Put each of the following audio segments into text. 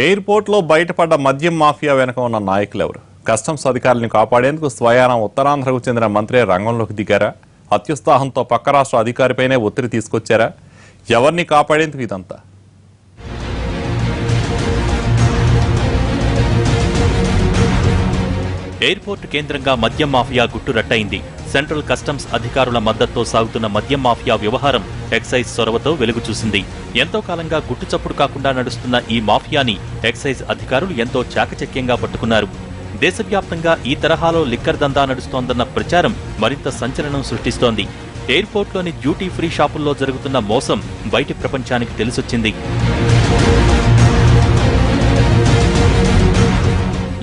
ఎయిర్పోర్ట్లో బయటపడ్డ మద్యం మాఫియా వెనుక ఉన్న నాయకులు ఎవరు కస్టమ్స్ అధికారులను కాపాడేందుకు స్వయాన ఉత్తరాంధ్రకు చెందిన మంత్రి రంగంలోకి దిగారా? అత్యుత్సాహంతో పక్క రాష్ట్ర అధికారిపైనే ఒత్తిడి తీసుకొచ్చారా? ఎవరిని కాపాడేందుకు ఇదంతా? ఎయిర్పోర్ట్ కేంద్రంగా మద్యం మాఫియా గుట్టురట్టయింది సెంట్రల్ కస్టమ్స్ అధికారుల మద్దతుతో సాగుతున్న మద్యం మాఫియా వ్యవహారం ఎక్సైజ్ చొరవతో వెలుగు చూసింది. ఎంతో కాలంగా గుట్టుచప్పుడు కాకుండా నడుస్తున్న ఈ మాఫియాని ఎక్సైజ్ అధికారులు ఎంతో చాకచక్యంగా పట్టుకున్నారు. దేశవ్యాప్తంగా ఈ తరహాలో లిక్కర్ దందా నడుస్తోందన్న ప్రచారం మరింత సంచలనం సృష్టిస్తోంది. ఎయిర్పోర్ట్లోని డ్యూటీ ఫ్రీ షాపుల్లో జరుగుతున్న మోసం బయటి ప్రపంచానికి తెలిసొచ్చింది.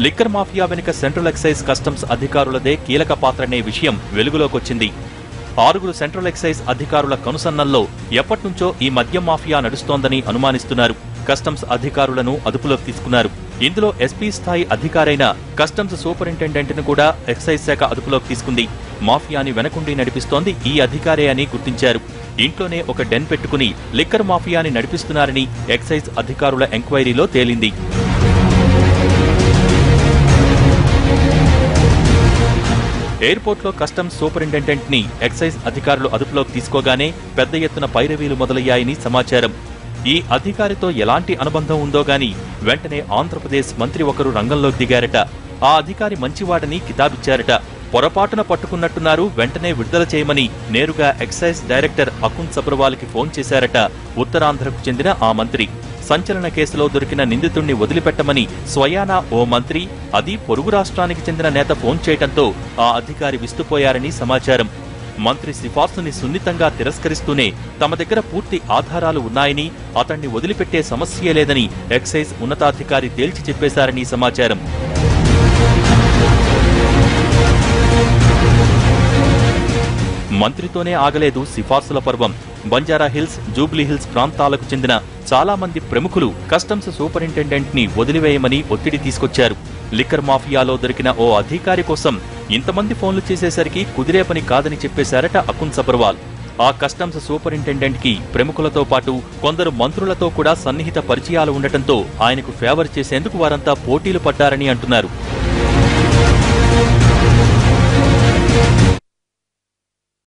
లిక్కర్ మాఫియా వెనుక సెంట్రల్ ఎక్సైజ్ కస్టమ్స్ అధికారులదే కీలక పాత్రనే విషయం వెలుగులోకొచ్చింది. ఆరుగురు సెంట్రల్ ఎక్సైజ్ అధికారుల కనుసన్నల్లో ఎప్పటినుంచో ఈ మద్యం మాఫియా నడుస్తోందని అనుమానిస్తున్నారు. కస్టమ్స్ అధికారులను అదుపులోకి తీసుకున్నారు. ఇందులో ఎస్పీ స్థాయి అధికారైన కస్టమ్స్ సూపరింటెండెంట్ను కూడా ఎక్సైజ్ శాఖ అదుపులోకి తీసుకుంది. మాఫియాని వెనకుండి నడిపిస్తోంది ఈ అధికారే అని గుర్తించారు. ఇంట్లోనే ఒక డెన్ పెట్టుకుని లిక్కర్ మాఫియాని నడిపిస్తున్నారని ఎక్సైజ్ అధికారుల ఎంక్వైరీలో తేలింది. ఎయిర్పోర్ట్లో కస్టమ్స్ సూపరింటెండెంట్ని ఎక్సైజ్ అధికారులు అదుపులోకి తీసుకోగానే పెద్ద ఎత్తున పైరవీలు మొదలయ్యాయని సమాచారం. ఈ అధికారితో ఎలాంటి అనుబంధం ఉందో గాని వెంటనే ఆంధ్రప్రదేశ్ మంత్రి ఒకరు రంగంలోకి దిగారట. ఆ అధికారి మంచివాడని కితాబిచ్చారట. పొరపాటున పట్టుకున్నట్టున్నారు వెంటనే విడుదల చేయమని నేరుగా ఎక్సైజ్ డైరెక్టర్ అకున్ సబ్రవాల్కి ఫోన్ చేశారట. ఉత్తరాంధ్రకు చెందిన ఆ మంత్రి. సంచలన కేసులో దొరికిన నిందితుణ్ణి వదిలిపెట్టమని స్వయానా ఓ మంత్రి అది పొరుగు రాష్ట్రానికి చెందిన నేత ఫోన్ చేయటంతో ఆ అధికారి విస్తుపోయారని సమాచారం. మంత్రి సిఫార్సుని సున్నితంగా తిరస్కరిస్తూనే తమ దగ్గర పూర్తి ఆధారాలు ఉన్నాయని అతన్ని వదిలిపెట్టే సమస్యే లేదని ఎక్సైజ్ ఉన్నతాధికారి తేల్చి చెప్పేశారని సమాచారం. మంత్రితోనే ఆగలేదు సిఫార్సుల పర్వం. బంజారా హిల్స్ జూబ్లీ హిల్స్ ప్రాంతాలకు చెందిన చాలా మంది ప్రముఖులు కస్టమ్స్ సూపరింటెండెంట్ని వదిలివేయమని ఒత్తిడి తీసుకొచ్చారు. లిక్కర్ మాఫియాలో దొరికిన ఓ అధికారి కోసం ఇంతమంది ఫోన్లు చేసేసరికి కుదిరే పని కాదని చెప్పేశారట అకున్ సబర్వాల్ ఆ కస్టమ్స్ సూపరింటెండెంట్కి ప్రముఖులతో పాటు కొందరు మంత్రులతో కూడా సన్నిహిత పరిచయాలు ఉండటంతో ఆయనకు ఫేవర్ చేసేందుకు వారంతా పోటీలు పడ్డారని అంటున్నారు.